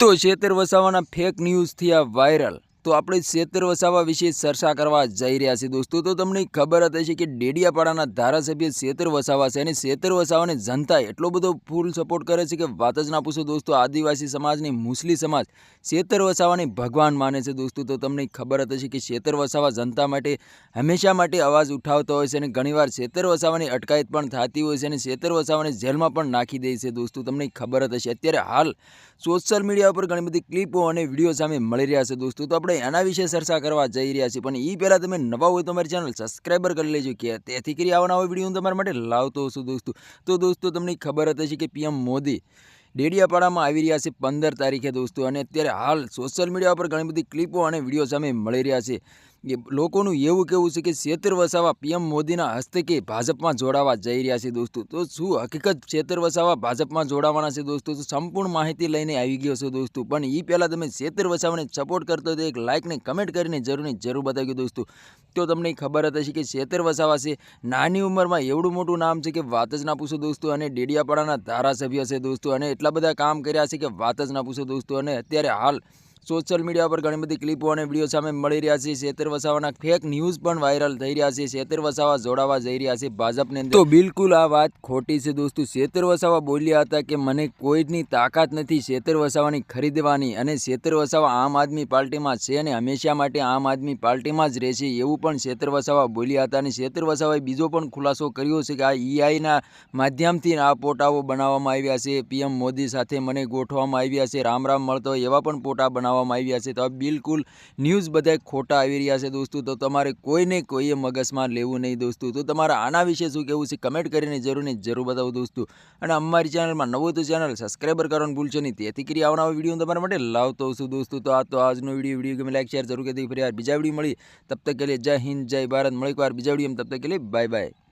તો છેતર વસાવાના ફેક ન્યૂઝથી આ વાયરલ તો આપણે શેતર વસાવા વિશે ચર્ચા કરવા જઈ રહ્યા છીએ દોસ્તો. તો તમને ખબર જ હશે કે ડેડિયાપાડાના ધારાસભ્ય શેતર વસાવા છે અને શેતર વસાવાને જનતા એટલો બધો ફૂલ સપોર્ટ કરે છે કે વાત જ ના પૂછો દોસ્તો. આદિવાસી સમાજની મુસ્લિમ સમાજ શેતર વસાવાને ભગવાન માને છે દોસ્તો. તો તમને ખબર જ હશે કે શેતર વસાવા જનતા માટે હંમેશા માટે અવાજ ઉઠાવતો હોય છે અને ઘણીવાર શેતર વસાવાની અટકાયત પણ થતી હોય છે અને શેતર વસાવાને જેલમાં પણ નાખી દે છે દોસ્તો. તમને ખબર હશે. અત્યારે હાલ સોશિયલ મીડિયા ઉપર ઘણી બધી ક્લિપો અને વીડિયો સામે મળી રહ્યા છે દોસ્તો. તો આપણે એના વિશે ચર્ચા કરવા જઈ રહ્યા છીએ. પણ એ પહેલાં તમે નવા હોય તો ચેનલ સબસ્ક્રાઈબર કરી લેજો કે તેથી કરી આવવાના હોય વીડિયો હું તમારા માટે લાવતો છું દોસ્તો. તો દોસ્તો તમને ખબર હતી હશે કે પીએમ મોદી ડેડિયાપાડામાં આવી રહ્યા છે પંદર તારીખે દોસ્તો. અને અત્યારે હાલ સોશિયલ મીડિયા પર ઘણી બધી ક્લિપો અને વીડિયો સામે મળી રહ્યા છે. લોકોનું એવું કહેવું છે કે શેતર વસાવા પીએમ મોદીના હસ્તકે ભાજપમાં જોડાવા જઈ રહ્યા છે દોસ્તો. તો શું હકીકત શેતર વસાવા ભાજપમાં જોડાવાના છે દોસ્તો? તો સંપૂર્ણ માહિતી લઈને આવી ગયો છો દોસ્તો. પણ એ પહેલાં તમે શેતર વસાવાને સપોર્ટ કરતો તો એક લાઇકને કમેન્ટ કરીને જરૂરની જરૂર બતાવ્યું દોસ્તો. તો તમને ખબર હશે કે શેતર વસાવા છે. નાની ઉંમરમાં એવડું મોટું નામ છે કે વાત જ ના પૂછો દોસ્તો. અને ડેડિયાપાડાના ધારાસભ્ય છે દોસ્તો. અને એટલા બધા કામ કર્યા છે કે વાત જ ના પૂછો દોસ્તો. અને અત્યારે હાલ સોશિયલ મીડિયા પર ઘણી બધી ક્લિપો અને વીડિયો સામે મળી રહ્યા છે. શેતર વસાવાના ફેક ન્યૂઝ પણ વાયરલ થઈ રહ્યા છે. શેતર વસાવા જોડાવા જઈ રહ્યા છે ભાજપને તો બિલકુલ આ વાત ખોટી છે દોસ્તો. શેતર વસાવા બોલ્યા હતા કે મને કોઈની તાકાત નથી શેતર વસાવાની ખરીદવાની અને શેતર વસાવા આમ આદમી પાર્ટીમાં છે અને હંમેશા માટે આમ આદમી પાર્ટીમાં જ રહેશે એવું પણ શેતર વસાવા બોલ્યા હતા અને શેતર વસાવાએ બીજો પણ ખુલાસો કર્યો છે કે આ ઈઆઈના માધ્યમથી આ પોટાઓ બનાવવામાં આવ્યા છે. પીએમ મોદી સાથે મને ગોઠવવામાં આવ્યા છે. રામ રામ મળતો એવા પણ પોટા બનાવવામાં આવ્યા છે. તો આ બિલકુલ ન્યૂઝ બધા ખોટા આવી રહ્યા છે દોસ્તો. તો તમારે કોઈને કોઈએ મગજમાં લેવું નહીં દોસ્તો. તો તમારે આના વિશે શું કહેવું છે કમેન્ટ કરીને જરૂરને જરૂર બતાવો દોસ્તો. અને અમારી ચેનલમાં નવું તો ચેનલ સબસ્ક્રાઈબર કરવાનું ભૂલશો નહીં. તેથી કરી આવનારો વીડિયો તમારા માટે લાવતો છું દોસ્તો. તો આ તો આજનો વીડિયો. વીડિયો ગમે લાઈક, શેર જરૂર કરી ફરી યાર બીજા વીડિયો મળી તબ તક કે લીએ જય હિન્દ, જય ભારત. મળી વાર બીજા વીડિયો તબ તક કે લીએ બાય બાય.